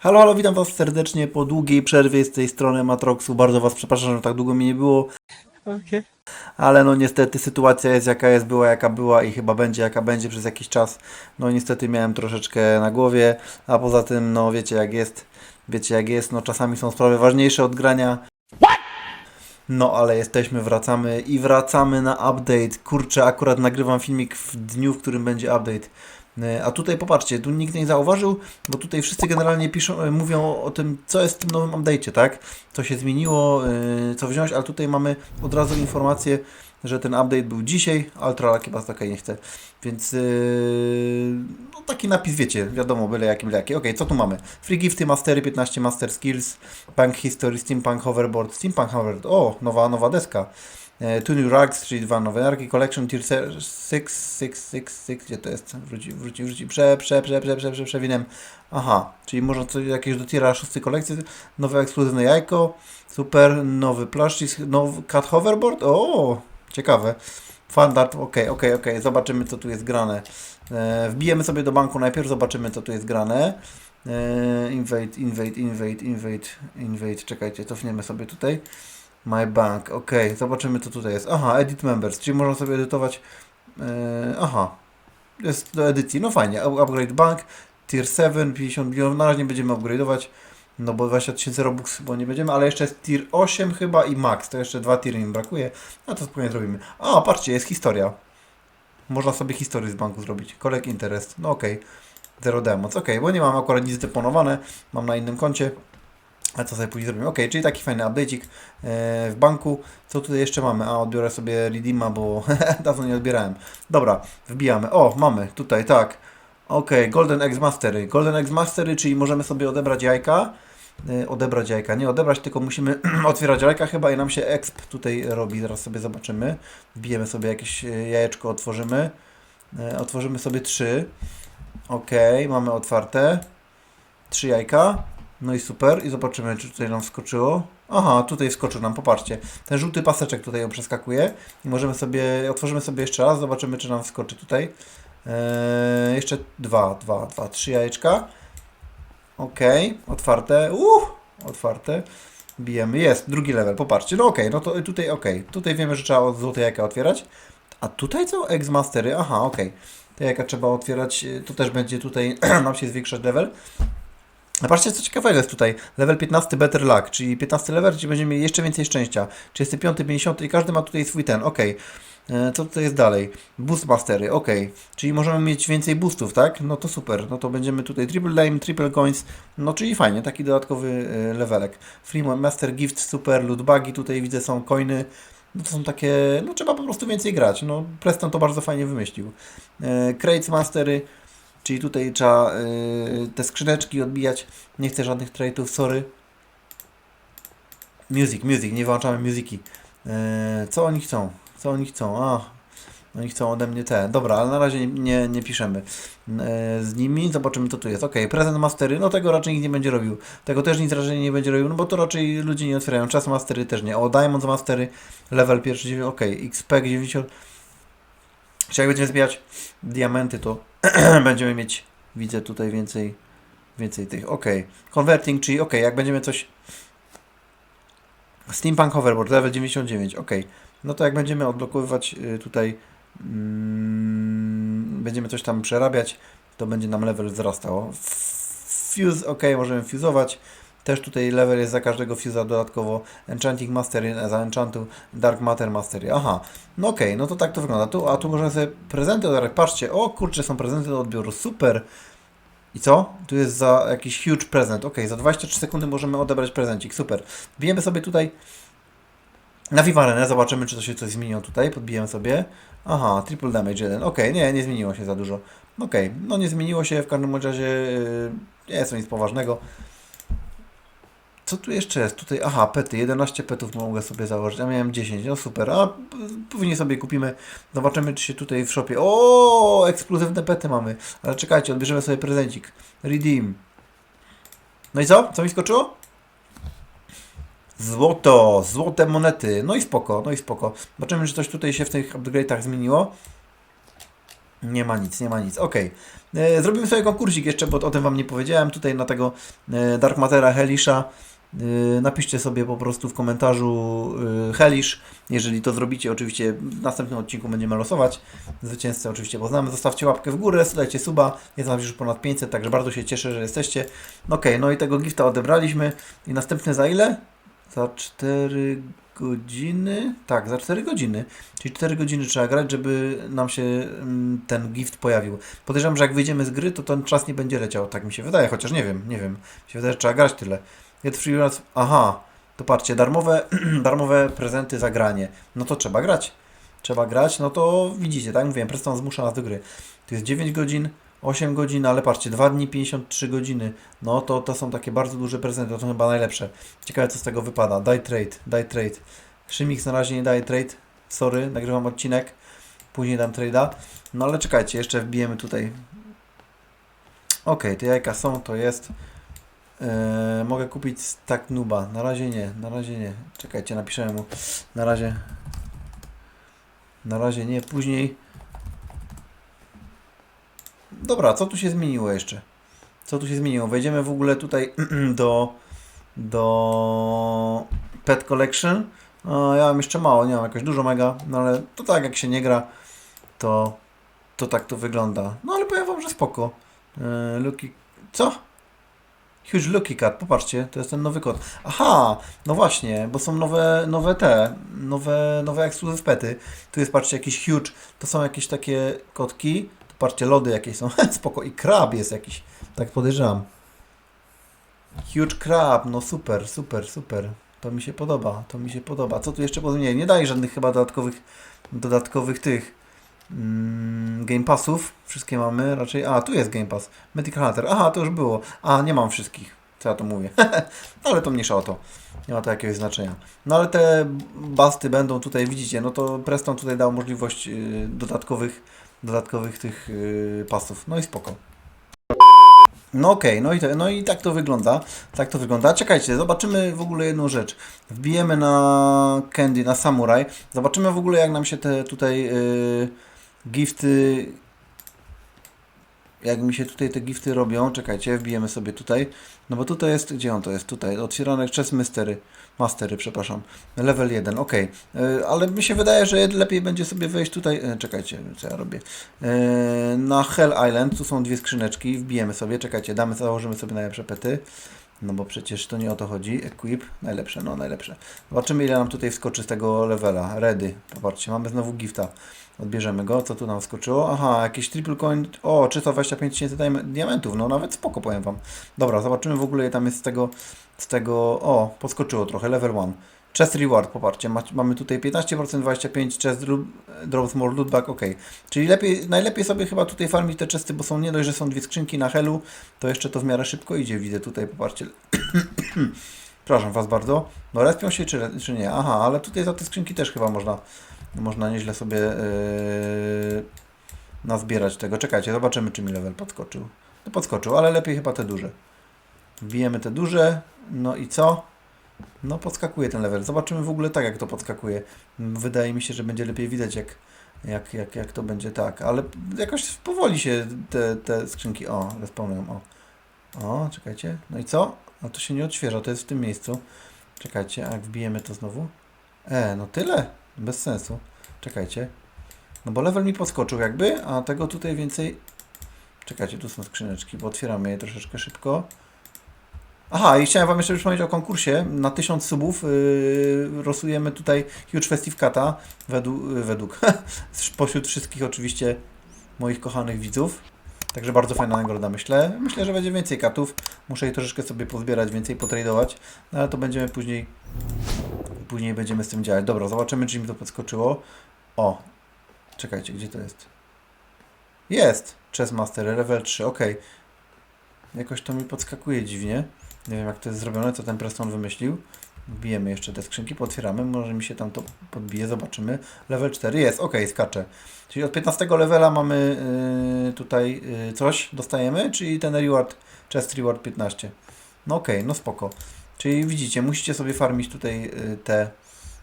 Halo, halo, witam Was serdecznie po długiej przerwie z tej strony Matroxu. Bardzo Was przepraszam, że tak długo mi nie było, Okay. ale no niestety sytuacja jest jaka jest, była jaka była i chyba będzie jaka będzie przez jakiś czas. No niestety miałem troszeczkę na głowie, a poza tym, no wiecie jak jest, wiecie jak jest, no czasami są sprawy ważniejsze od grania. No ale jesteśmy, wracamy i wracamy na update. Kurczę, akurat nagrywam filmik w dniu, w którym będzie update. E, A tutaj popatrzcie, tu nikt nie zauważył, bo tutaj wszyscy generalnie piszą, e, mówią o, tym, co jest w tym nowym update'cie, tak? Co się zmieniło, e, co wziąć, ale tutaj mamy od razu informację, że ten update był dzisiaj, Ultra chyba takiej nie chce. Więc no taki napis, wiecie, wiadomo, byle jaki, byle jaki. Okej, co tu mamy? Free gifty, mastery, 15 master skills, punk history, steampunk hoverboard, steampunk hoverboard, o, nowa, nowa deska. E, Two New Rugs, czyli dwa nowe narki, Collection Tier 6, 6, 6, 6, gdzie to jest? Wróci, wróci, wróci, prze, prze, prze, prze, prze, prze, przewinem. Aha, czyli można coś, jakieś do tiera 6 kolekcji, nowe ekskluzywne jajko, super, nowy plaszczyk, nowy cat hoverboard, o, ciekawe. Fandart, okej, okej, okej, zobaczymy co tu jest grane. E, wbijemy sobie do banku najpierw, zobaczymy co tu jest grane. E, invade, invade, invade, invade, invade, czekajcie, cofniemy sobie tutaj. My Bank, ok, zobaczymy co tutaj jest. Aha, Edit Members, czyli można sobie edytować. Yy, aha, jest do edycji, no fajnie. Up- Upgrade Bank, Tier 7, 50 milionów. Na razie nie będziemy upgrade'ować, no bo 20 tysięcy Robux, bo nie będziemy, ale jeszcze jest Tier 8 chyba i Max, to jeszcze dwa tiry im brakuje. A to spokojnie zrobimy. A, patrzcie, jest historia. Można sobie historię z banku zrobić. Collect Interest, no okej. Zero Demons, okej, bo nie mam akurat nic zdeponowane, mam na innym koncie. A co sobie później zrobimy? Ok, czyli taki fajny update'ik e, w banku. Co tutaj jeszcze mamy? A, odbiorę sobie Redeema, bo dawno nie odbierałem. Dobra, wbijamy. O, mamy tutaj, tak. Ok, Golden Eggs Mastery. Golden Eggs Mastery, czyli możemy sobie odebrać jajka. E, odebrać jajka, nie odebrać, tylko musimy otwierać jajka chyba i nam się exp tutaj robi. Zaraz sobie zobaczymy. Wbijemy sobie jakieś e, jajeczko, otworzymy. Otworzymy sobie trzy. Ok, mamy otwarte. Trzy jajka. No i super. I zobaczymy, czy tutaj nam wskoczyło. Aha, tutaj wskoczył nam, popatrzcie. Ten żółty paseczek tutaj ją przeskakuje. I możemy sobie, otworzymy sobie jeszcze raz, zobaczymy, czy nam wskoczy tutaj. Eee, jeszcze dwa, dwa, dwa, trzy jajeczka. Ok, otwarte. Uh, otwarte. Bijemy. Jest, drugi level, popatrzcie. No okej, no to tutaj ok. Tutaj wiemy, że trzeba złote jajka otwierać. A tutaj co? Ex-mastery. Aha, okej. Te jajka trzeba otwierać. To też będzie tutaj nam się zwiększać level. Patrzcie, co ciekawego jest tutaj. Level 15 Better Luck, czyli 15 level, gdzie będziemy mieli jeszcze więcej szczęścia. 35, 50 i każdy ma tutaj swój ten. Ok. E, Co tutaj jest dalej? Boost Mastery, ok. Czyli możemy mieć więcej boostów, tak? No to super. No to będziemy tutaj Triple Lame, Triple Coins. No czyli fajnie, taki dodatkowy e, levelek. Free Master Gift, super. Loot bugi tutaj widzę są coiny. No to są takie, no trzeba po prostu więcej grać. No Preston to bardzo fajnie wymyślił. E, Crates Mastery, Czyli tutaj trzeba y, te skrzyneczki odbijać. Nie chcę żadnych trade'ów, sorry. Music, music, nie wyłączamy musiki. Y, co oni chcą? Co oni chcą? A, oni chcą ode mnie te. Dobra, ale na razie nie, nie, piszemy y, z nimi. Zobaczymy, co tu jest. Ok, prezent mastery, no tego raczej nikt nie będzie robił. Tego też nic raczej nie będzie robił, no bo to raczej ludzie nie otwierają. Czas mastery też nie. O, Diamonds mastery, level pierwszy, ok, XP 90. Czy jak będziemy zbierać diamenty, to będziemy mieć, widzę tutaj więcej, więcej tych, ok. Converting, czyli ok, jak będziemy coś, Steampunk Hoverboard, level 99, ok. No to jak będziemy odblokowywać y, tutaj, mm, będziemy coś tam przerabiać, to będzie nam level wzrastało. Fuse, ok, możemy fuzować. Też tutaj level jest za każdego fuse'a dodatkowo. Enchanting Mastery za Enchantu, Dark Matter Mastery. Aha, no okej, no to tak to wygląda. Tu, a tu możemy sobie prezenty odebrać. Patrzcie, o kurczę, są prezenty do odbioru, super. I co? Tu jest za jakiś huge prezent. Ok, za 23 sekundy możemy odebrać prezencik, super. Bijemy sobie tutaj na Vivarenę, zobaczymy czy to się coś zmieniło tutaj. Podbijemy sobie. Aha, triple damage 1. Ok, nie, nie zmieniło się za dużo. Ok, no nie zmieniło się, w każdym razie yy, nie jest to nic poważnego. Co tu jeszcze jest? Tutaj, aha, pety, 11 petów mogę sobie założyć, ja miałem 10, no super, a później sobie kupimy, zobaczymy czy się tutaj w shopie, o, ekskluzywne pety mamy, ale czekajcie, odbierzemy sobie prezencik, redeem. No i co? Co mi skoczyło? Złoto, złote monety, no i spoko, no i spoko. Zobaczymy, czy coś tutaj się w tych upgrade'ach zmieniło. Nie ma nic, nie ma nic. Okej. E, Zrobimy sobie konkursik jeszcze, bo o tym Wam nie powiedziałem. Tutaj na tego e, Dark Matera Helisha e, napiszcie sobie po prostu w komentarzu e, Helish. Jeżeli to zrobicie, oczywiście w następnym odcinku będziemy losować. Zwycięzcę oczywiście poznamy. Zostawcie łapkę w górę, dajcie suba. Jest nam już ponad 500, także bardzo się cieszę, że jesteście. Okej, no i tego gifta odebraliśmy. I następny za ile? Za 4 godziny? Tak, za 4 godziny. Czyli 4 godziny trzeba grać, żeby nam się mm, ten gift pojawił. Podejrzewam, że jak wyjdziemy z gry, to ten czas nie będzie leciał. Tak mi się wydaje, chociaż nie wiem, nie wiem. Mi się wydaje, że trzeba grać tyle. Get free. Aha, to patrzcie, darmowe, darmowe prezenty za granie. No to trzeba grać. Trzeba grać, no to widzicie, tak? Mówiłem, Preston zmusza nas do gry. To jest 9 godzin, 8 godzin, ale patrzcie, 2 dni, 53 godziny. No to, to są takie bardzo duże prezenty, to są chyba najlepsze. Ciekawe, co z tego wypada. Daj trade, daj trade. Szymix na razie nie daje trade. Sorry, nagrywam odcinek. Później dam trade'a. No ale czekajcie, jeszcze wbijemy tutaj. Ok, te jajka są, to jest. Eee, mogę kupić stack nuba. Na razie nie, na razie nie. Czekajcie, napiszę mu. Na razie. Na razie nie, później. Dobra, co tu się zmieniło jeszcze? Co tu się zmieniło? Wejdziemy w ogóle tutaj do, do Pet Collection. A, ja mam jeszcze mało, nie mam jakoś dużo mega, no ale to tak jak się nie gra, to, to tak to wygląda. No ale powiem wam, że spoko. Yy, Lucky... Co? Huge Lucky Cat, popatrzcie, to jest ten nowy kod. Aha, no właśnie, bo są nowe, nowe te, nowe, nowe exclusive pety. Tu jest, patrzcie, jakiś huge, to są jakieś takie kotki. Tu patrzcie, lody jakieś są, spoko. I krab jest jakiś, tak podejrzewam. Huge crab, no super, super, super. To mi się podoba, to mi się podoba. Co tu jeszcze pozmieniali? Nie daje żadnych chyba dodatkowych, dodatkowych tych Game Passów. Wszystkie mamy raczej. A, tu jest Game Pass. Medical Hunter. Aha, to już było. A, nie mam wszystkich. Co ja tu mówię? ale to mniejsza o to. Nie ma to jakiegoś znaczenia. No ale te basty będą tutaj, widzicie, no to Preston tutaj dał możliwość y, dodatkowych, dodatkowych tych y, pasów. No i spoko. No okej, no, i no i tak to wygląda. Tak to wygląda. Czekajcie, zobaczymy w ogóle jedną rzecz. Wbijemy na Candy, na Samurai. Zobaczymy w ogóle jak nam się te tutaj yy, gifty jak mi się tutaj te gifty robią, czekajcie, wbijemy sobie tutaj, no bo tutaj jest, gdzie on to jest, tutaj, otwieranek chest mastery, mastery, przepraszam, level 1, ok, ale mi się wydaje, że lepiej będzie sobie wejść tutaj, e, czekajcie, co ja robię, E, na Hell Island, tu są dwie skrzyneczki, wbijemy sobie, czekajcie, damy, założymy sobie najlepsze pety, no bo przecież to nie o to chodzi, equip, najlepsze, no najlepsze, zobaczymy ile nam tutaj wskoczy z tego levela, ready, popatrzcie, mamy znowu gifta, Odbierzemy go. Co tu nam skoczyło? Aha, jakiś triple coin. O, 325 tysięcy diamentów. No nawet spoko, powiem Wam. Dobra, zobaczymy w ogóle, tam jest z tego, z tego... O, podskoczyło trochę. Level 1. Chest reward, popatrzcie, ma, mamy tutaj 15%, 25% chest drops more loot back, ok. Czyli lepiej, najlepiej sobie chyba tutaj farmić te chesty, bo są nie dość, że są dwie skrzynki na helu, to jeszcze to w miarę szybko idzie, widzę tutaj, popatrzcie. Przepraszam Was bardzo. No respią się czy, czy nie? Aha, ale tutaj za te skrzynki też chyba można można nieźle sobie yy, nazbierać tego. Czekajcie, zobaczymy, czy mi level podskoczył. No podskoczył, ale lepiej chyba te duże. Wbijemy te duże. No i co? No podskakuje ten level. Zobaczymy w ogóle tak, jak to podskakuje. Wydaje mi się, że będzie lepiej widać, jak, jak, jak, jak to będzie tak. Ale jakoś powoli się te, te skrzynki... O, respawnują. O. o, czekajcie. No i co? No to się nie odświeża, to jest w tym miejscu. Czekajcie, a jak wbijemy to znowu? E, no tyle. Bez sensu. Czekajcie. No bo level mi podskoczył jakby, a tego tutaj więcej... Czekajcie, tu są skrzyneczki, bo otwieramy je troszeczkę szybko. Aha, i chciałem Wam jeszcze przypomnieć o konkursie. Na 1000 subów yy, rosujemy tutaj Huge Festive Cata według, według spośród wszystkich oczywiście moich kochanych widzów. Także bardzo fajna nagroda, myślę. Myślę, że będzie więcej katów. Muszę je troszeczkę sobie pozbierać, więcej potradować, no ale to będziemy później później będziemy z tym działać. Dobra, zobaczymy, czy mi to podskoczyło. O, czekajcie, gdzie to jest? Jest! Chess Master, level 3, ok. Jakoś to mi podskakuje dziwnie. Nie wiem, jak to jest zrobione, co ten Preston wymyślił. Wbijemy jeszcze te skrzynki, potwieramy, może mi się tam to podbije, zobaczymy. Level 4 jest, ok, skacze. Czyli od 15 levela mamy yy, tutaj yy, coś, dostajemy, czyli ten reward, chest reward 15. No ok, no spoko. Czyli widzicie, musicie sobie farmić tutaj y, te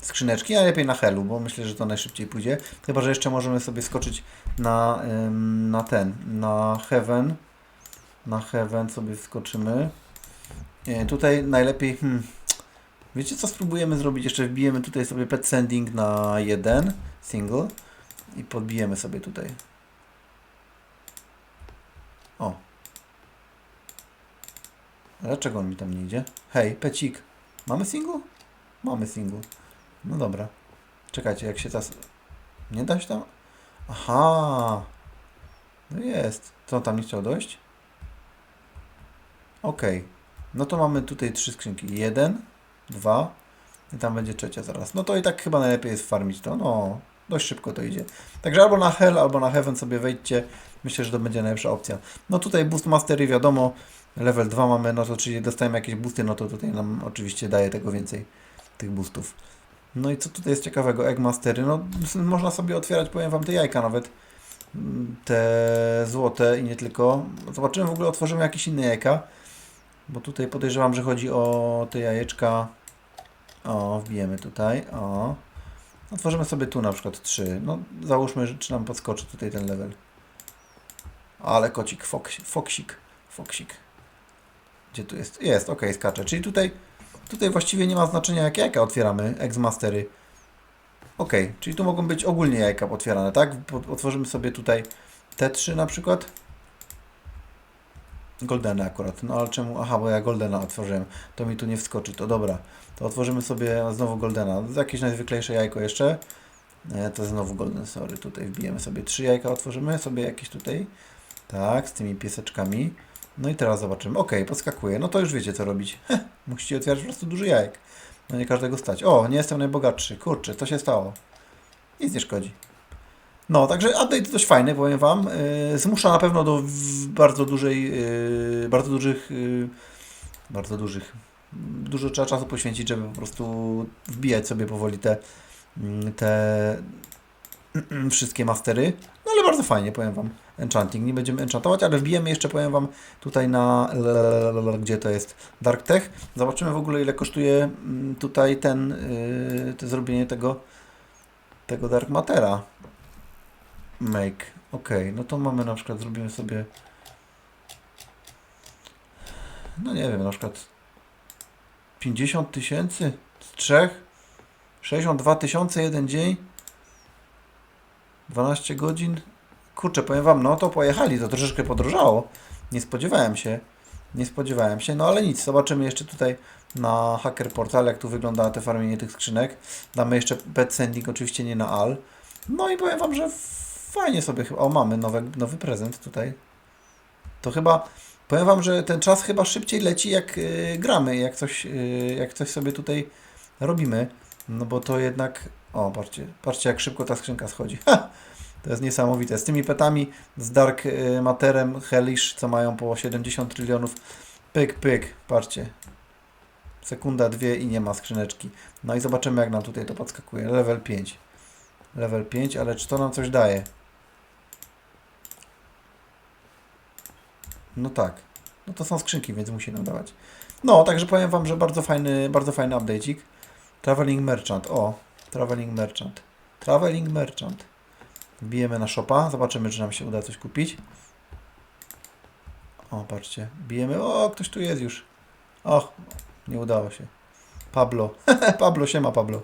skrzyneczki, a lepiej na helu, bo myślę, że to najszybciej pójdzie. Chyba, że jeszcze możemy sobie skoczyć na, na ten, na heaven. Na heaven sobie skoczymy. E, tutaj najlepiej, hmm, wiecie co spróbujemy zrobić? Jeszcze wbijemy tutaj sobie pet sending na jeden, single i podbijemy sobie tutaj. O. Dlaczego on mi tam nie idzie? Hej, pecik. Mamy single? Mamy single. No dobra. Czekajcie, jak się tas... Nie da się tam? Aha. No jest. Co tam nie chciał dojść? Okej. No to mamy tutaj trzy skrzynki. Jeden, dwa i tam będzie trzecia zaraz. No to i tak chyba najlepiej jest farmić to. No, dość szybko to idzie. Także albo na Hell, albo na Heaven sobie wejdźcie. Myślę, że to będzie najlepsza opcja. No tutaj Boost Mastery wiadomo, level 2 mamy, no to czyli dostajemy jakieś boosty, no to tutaj nam oczywiście daje tego więcej, tych boostów. No i co tutaj jest ciekawego? Egg Mastery, no można sobie otwierać, powiem Wam, te jajka nawet. Te złote i nie tylko. Zobaczymy, w ogóle otworzymy jakieś inne jajka. Bo tutaj podejrzewam, że chodzi o te jajeczka. O, wbijemy tutaj. O. Otworzymy sobie tu na przykład 3. No, załóżmy, że czy nam podskoczy tutaj ten level. Ale kocik, foks, foksik, foksik. Gdzie tu jest? Jest, ok, skacze. Czyli tutaj, tutaj właściwie nie ma znaczenia, jak jajka otwieramy, ex-mastery. Ok, czyli tu mogą być ogólnie jajka otwierane, tak? Otworzymy sobie tutaj te trzy na przykład. Goldene akurat. No ale czemu? Aha, bo ja Goldena otworzyłem. To mi tu nie wskoczy. To dobra. To otworzymy sobie znowu Goldena. Jakieś najzwyklejsze jajko jeszcze. E, to znowu Golden, sorry. Tutaj wbijemy sobie trzy jajka, otworzymy sobie jakieś tutaj. Tak, z tymi pieseczkami. No i teraz zobaczymy. Ok, podskakuje. No to już wiecie co robić. Heh, musicie otwierać po prostu duży jajek. No nie każdego stać. O, nie jestem najbogatszy. Kurczę, co się stało? Nic nie szkodzi. No, także update dość fajny, powiem Wam. Yy, zmusza na pewno do bardzo dużej, yy, bardzo dużych, yy, bardzo dużych, dużo trzeba czasu poświęcić, żeby po prostu wbijać sobie powoli te, mm, te wszystkie mastery. No ale bardzo fajnie, powiem Wam. Enchanting, nie będziemy enchantować, ale wbijemy jeszcze, powiem Wam, tutaj na, gdzie to jest, Dark Tech. Zobaczymy w ogóle, ile kosztuje mm, tutaj ten, yy, to zrobienie tego, tego Dark Matera. Make. Ok, no to mamy na przykład, zrobimy sobie. No nie wiem, na przykład 50 tysięcy z trzech, 62 tysiące jeden dzień, 12 godzin. Kurczę, powiem Wam, no to pojechali, to troszeczkę podrożało. Nie spodziewałem się, nie spodziewałem się, no ale nic, zobaczymy jeszcze tutaj na Hacker Portal, jak tu wygląda te farmienie tych skrzynek. Damy jeszcze pet sending, oczywiście nie na al. No i powiem Wam, że fajnie sobie chyba. O, mamy nowe, nowy prezent tutaj. To chyba. Powiem Wam, że ten czas chyba szybciej leci, jak y, gramy, jak coś, y, jak coś sobie tutaj robimy. No bo to jednak. O, patrzcie, patrzcie, jak szybko ta skrzynka schodzi. Ha! To jest niesamowite. Z tymi petami, z Dark y, Materem, Hellish, co mają po 70 trylionów. Pyk, pyk, patrzcie. Sekunda, dwie i nie ma skrzyneczki. No i zobaczymy, jak nam tutaj to podskakuje. Level 5. Level 5, ale czy to nam coś daje? No tak. No to są skrzynki, więc musi nam dawać. No, także powiem Wam, że bardzo fajny, bardzo fajny update'ik. Traveling Merchant. O, Traveling Merchant. Traveling Merchant. Bijemy na shopa. Zobaczymy, czy nam się uda coś kupić. O, patrzcie. Bijemy. O, ktoś tu jest już. Och, nie udało się. Pablo. Pablo, siema Pablo.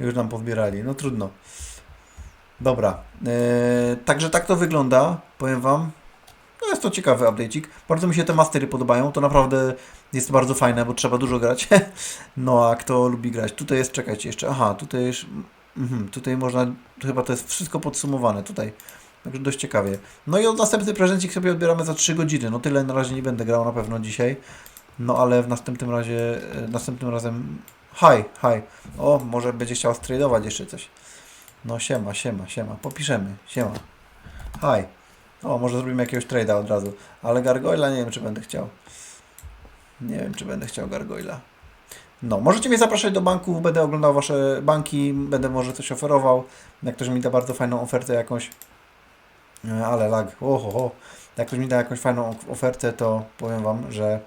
Już nam pozbierali. No trudno. Dobra. Eee, także tak to wygląda. Powiem Wam. Jest to ciekawy update'ik. Bardzo mi się te mastery podobają. To naprawdę jest bardzo fajne, bo trzeba dużo grać. no a kto lubi grać? Tutaj jest, czekajcie jeszcze. Aha, tutaj już. Mhm, tutaj można. Chyba to jest wszystko podsumowane tutaj. Także dość ciekawie. No i od następny prezencik sobie odbieramy za 3 godziny. No tyle na razie nie będę grał na pewno dzisiaj. No ale w następnym razie, e, następnym razem. Hi, hi. O, może będzie chciał stradować jeszcze coś. No siema, siema, siema. Popiszemy. Siema. Hi. O, może zrobimy jakiegoś trade'a od razu. Ale Gargoyla nie wiem, czy będę chciał. Nie wiem, czy będę chciał Gargoyla. No, możecie mnie zapraszać do banków, będę oglądał Wasze banki, będę może coś oferował. Jak ktoś mi da bardzo fajną ofertę jakąś. E, Ale lag, oho, ho. Jak ktoś mi da jakąś fajną ofertę, to powiem Wam, że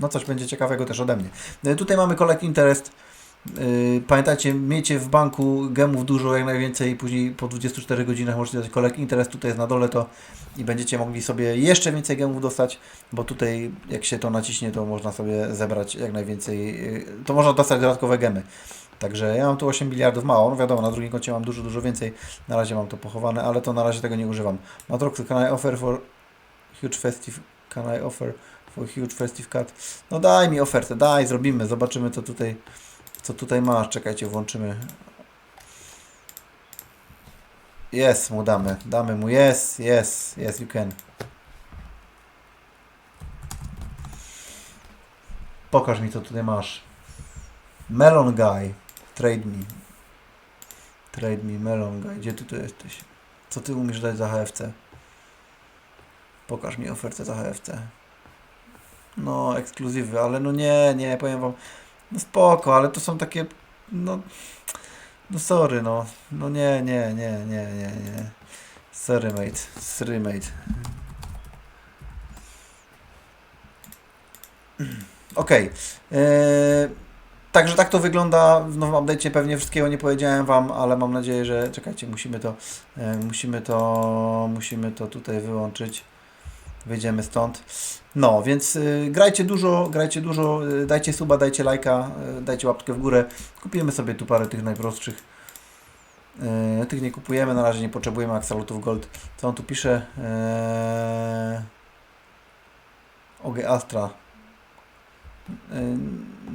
no coś będzie ciekawego też ode mnie. E, Tutaj mamy Collect Interest. Yy, pamiętajcie, miejcie w banku gemów dużo, jak najwięcej i później po 24 godzinach możecie dać collect interest, tutaj jest na dole to i będziecie mogli sobie jeszcze więcej gemów dostać, bo tutaj jak się to naciśnie, to można sobie zebrać jak najwięcej, yy, to można dostać dodatkowe gemy. Także ja mam tu 8 miliardów mało, no wiadomo, na drugim koncie mam dużo, dużo więcej, na razie mam to pochowane, ale to na razie tego nie używam. Matroxy, can I offer for huge festive, can I offer for huge festive cut? No daj mi ofertę, daj, zrobimy, zobaczymy co tutaj, co tutaj masz, czekajcie, włączymy. Yes, mu damy, damy mu, yes, yes, yes, you can. Pokaż mi co tutaj masz. Melon Guy. Trade me. Trade me, Melon Guy. Gdzie ty tu jesteś? Co ty umiesz dać za HFC? Pokaż mi ofertę za HFC. No, ekskluzywy, ale no nie, nie, powiem wam. No spoko, ale to są takie. No. No sorry, no. No nie, nie, nie, nie, nie, nie. Sorry, mate. Sorry, mate. Okej. Eee, Także tak to wygląda w nowym update'cie. Pewnie wszystkiego nie powiedziałem Wam, ale mam nadzieję, że czekajcie, musimy to, e, musimy to, musimy to tutaj wyłączyć. Wyjdziemy stąd. No, więc y, grajcie dużo, grajcie dużo, y, dajcie suba, dajcie lajka, y, dajcie łapkę w górę. Kupimy sobie tu parę tych najprostszych. Y, tych nie kupujemy, na razie nie potrzebujemy Axolotów Gold. Co on tu pisze? Eee... OG Astra. Y,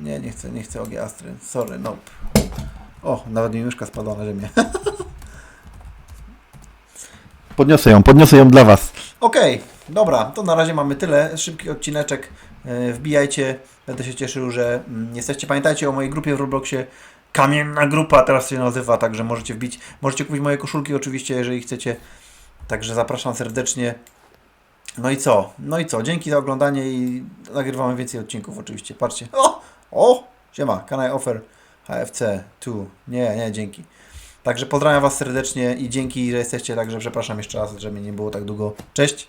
Nie, nie chcę, nie chcę OG Astry. Sorry, nope. O, nawet mi myszka spadła na ziemię. Podniosę ją, podniosę ją dla Was. Okej, dobra, to na razie mamy tyle. Szybki odcineczek. E, Wbijajcie, będę się cieszył, że mm, jesteście. Pamiętajcie o mojej grupie w Robloxie. Kamienna grupa teraz się nazywa, także możecie wbić. Możecie kupić moje koszulki oczywiście, jeżeli chcecie. Także zapraszam serdecznie. No i co? No i co? Dzięki za oglądanie i nagrywamy więcej odcinków oczywiście. Patrzcie. O! O! Siema, can I offer HFC 2? Nie, nie, dzięki. Także pozdrawiam Was serdecznie i dzięki, że jesteście, także przepraszam jeszcze raz, że mnie nie było tak długo. Cześć!